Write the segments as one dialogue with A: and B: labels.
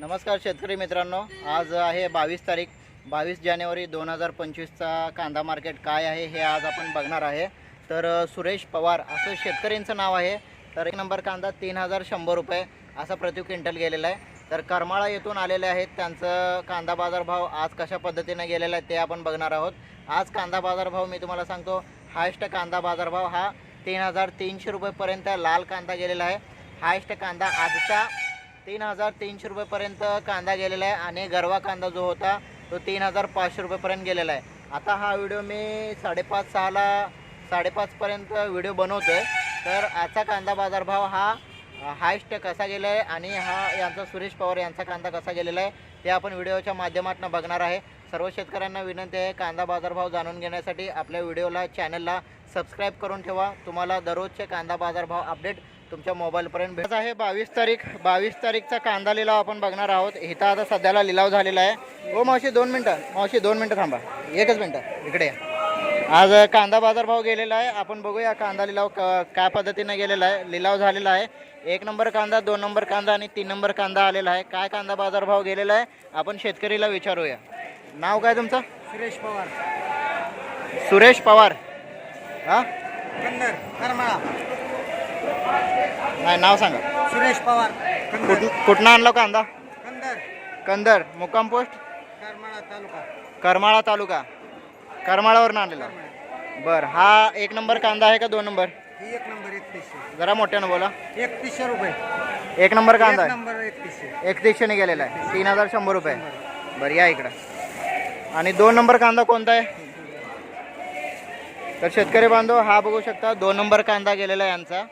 A: नमस्कार शेतकरी मित्रांनो आज आहे बावीस तारीख बावीस जानेवारी दोन हजार पंचवीसचा कांदा मार्केट काय आहे हे आज आपण बघणार आहे. तर सुरेश पवार असं शेतकऱ्यांचं नाव आहे तर एक नंबर कांदा तीन हजार शंभर रुपये असा प्रति क्विंटल गेलेला आहे. तर करमाळा येथून आलेले आहेत त्यांचं कांदा बाजारभाव आज कशा पद्धतीने गेलेला आहे ते आपण बघणार आहोत. आज कांदा बाजारभाव मी तुम्हाला सांगतो हायस्ट कांदा बाजारभाव हा तीन हजार तीनशे रुपयेपर्यंत लाल कांदा गेलेला आहे. हायस्ट कांदा आजचा तीन हजार तीनशे रुपयेपर्यंत कांदा गेलेला आहे आणि गरवा कांदा जो होता तो तीन हजार पाचशे रुपयेपर्यंत गेलेला आहे. आता हा व्हिडिओ मी साडेपाच सहाला साडेपाचपर्यंत व्हिडिओ बनवतो आहे तर आजचा कांदा बाजारभाव हा हायस्ट कसा गेला आहे आणि हा यांचा सुरेश पवार यांचा कांदा कसा गेलेला आहे ते आपण व्हिडिओच्या माध्यमातून बघणार आहे. सर्व शेतकऱ्यांना विनंती आहे कांदा बाजारभाव जाणून घेण्यासाठी आपल्या व्हिडिओला चॅनलला सबस्क्राईब करून ठेवा. तुम्हाला दररोजचे कांदा बाजारभाव अपडेट तुमच्या मोबाईलपर्यंत भेटत आहे बावीस तारीख. बावीस तारीखचा कांदा लिलाव आपण बघणार आहोत. इथं आता सध्याला लिलाव झालेला आहे. हो मावशी दोन मिनटं. मावशी दोन मिनटं थांबा. एकच मिनटं. इकडे. आज कांदा बाजारभाव गेलेला आहे. आपण बघूया कांदा लिलाव क काय पद्धतीने गेलेला आहे. लिलाव झालेला आहे. एक नंबर कांदा दोन नंबर कांदा आणि तीन नंबर कांदा आलेला आहे. काय कांदा बाजारभाव गेलेला आहे? आपण शेतकरीला विचारूया. नाव काय तुमचं?
B: सुरेश पवार.
A: सुरेश पवार. हां?
B: करमाळा.
A: नाही नाव सांगा.
B: सुरेश पवार
A: कुठ कुठनं आणलं कांदा?
B: कन्नर
A: कंदर मुक्काम पोस्ट?
B: करमाळा तालुका.
A: करमाळा तालुका. करमाळावरनं आणलेला. बरं हा एक नंबर कांदा आहे का दोन नंबर?
B: ही एक नंबर एकतीसशे.
A: जरा मोठ्यानं बोला.
B: एकतीसशे रुपये.
A: एक नंबर कांदा
B: एक
A: आहे.
B: नंबर एकतीसशे.
A: एकतीसशेने गेलेला आहे. तीन हजार शंभर रुपये. बरं या इकडं. आणि दोन नंबर कांदा कोणता आहे? तर शेतकरी बांधव हा बघू शकता दोन नंबर कांदा गेलेला आहे यांचा.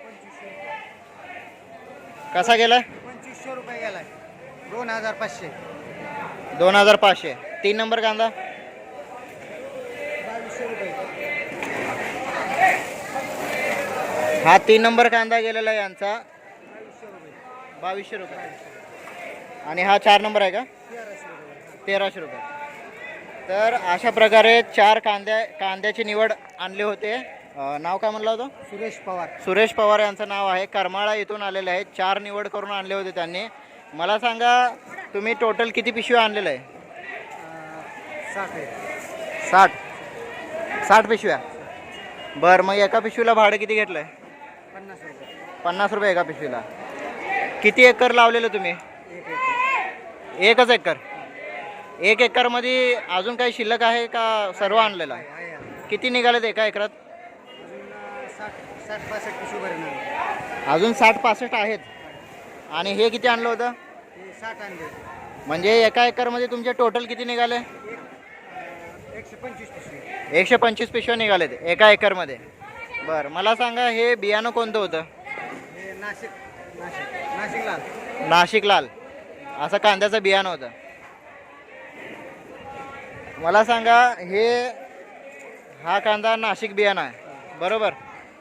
A: कसा गेलाय?
B: पंचवीसशे रुपये गेलाय. दोन हजार पाचशे.
A: दोन हजार पाचशे. तीन नंबर कांदा?
B: बावीसशे रुपये.
A: हा तीन नंबर कांदा गेलेला आहे यांचा.
B: बावीसशे रुपये.
A: बावीसशे रुपये. आणि हा चार नंबर आहे का?
B: तेराशे रुपये.
A: तेराशे रुपये. तर अशा प्रकारे चार कांद्या कांद्याची निवड आणले होते. अं, नाव काय म्हणलं होतं?
B: सुरेश पवार.
A: सुरेश पवार यांचं नाव आहे. करमाळा इथून आलेले आहेत. चार निवड करून आणले होते त्यांनी. मला सांगा तुम्ही टोटल किती पिशव्या आणलेलं आहे?
B: साठ आहे.
A: साठ. साठ पिशव्या? बरं मग एका पिशवीला भाडं किती घेतलं आहे
B: पन्नास रुपये.
A: पन्नास रुपये एका पिशवीला. किती एकर लावलेलं तुम्ही?
B: एक एक
A: एकच एकर. एक एकरमध्ये अजून काही शिल्लक आहे का सर्व आणलेलं आहे?
B: आहे आहे.
A: किती निघालेत एका एकरात?
B: साठ
A: अजून साठ पासष्ट आहेत. आणि हे किती आणलं होतं?
B: हे साठ आणले
A: म्हणजे एका एकरमध्ये तुमचे टोटल किती निघाले?
B: एकशे पंचवीस पिशवी.
A: एकशे पंचवीस पिशव्या निघालेत एका एकरमध्ये. बरं मला सांगा हे बियाणं कोणतं होतं?
B: हे नाशिक नाशिक नाशिक लाल
A: नाशिक लाल असं कांद्याचं बियाणं होतं. मला सांगा हे हा कांदा नाशिक बियाणं आहे. बरोबर?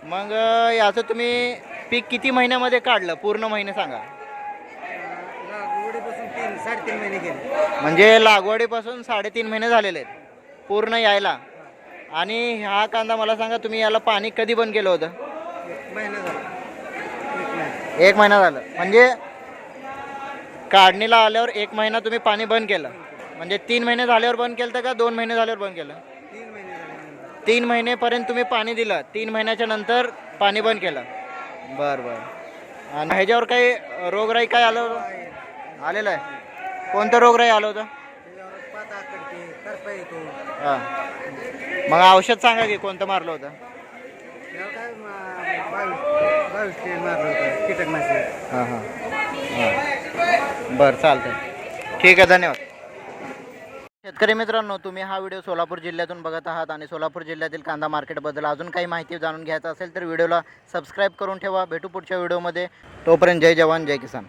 A: मग अं, याचं तुम्ही पीक किती महिन्यामध्ये काढलं? पूर्ण महिने सांगा.
B: लागवडीपासून तीन साडेतीन महिने गेले
A: म्हणजे लागवडीपासून साडेतीन महिने झालेले आहेत. पूर्ण यायला. आणि हा कांदा मला सांगा तुम्ही याला पाणी कधी बंद केलं होतं?
B: एक महिना झाला. एक महिना.
A: एक महिना झालं. म्हणजे काढणीला आल्यावर एक महिना तुम्ही पाणी बंद केलं. म्हणजे तीन महिने झाल्यावर बंद केलं का दोन महिने झाल्यावर बंद केलं?
B: तीन
A: महिनेपर्यंत तुम्ही पाणी दिलं. तीन महिन्याच्या नंतर पाणी बंद केलं. बरं बरं. आणि ह्याच्यावर काही रोगराई काय आलं होतं? आलेलं आहे. कोणतं रोगराई आलं होतं? हां. मग औषध सांगा की कोणतं मारलं होतं?
B: कीटकनाशक
A: हां हां. हां. बरं चालतं ठीक आहे धन्यवाद. शेतकरी मित्रांनो तुम्ही हा व्हिडिओ सोलापूर जिल्ह्यातून बघत आहात आणि सोलापूर जिल्ह्यातील कांदा मार्केटबद्दल अजून काही माहिती जाणून घ्यायचं असेल तर व्हिडिओला सबस्क्राईब करून ठेवा. भेटू पुढच्या व्हिडिओमध्ये. तोपर्यंत जय जवान जय किसान.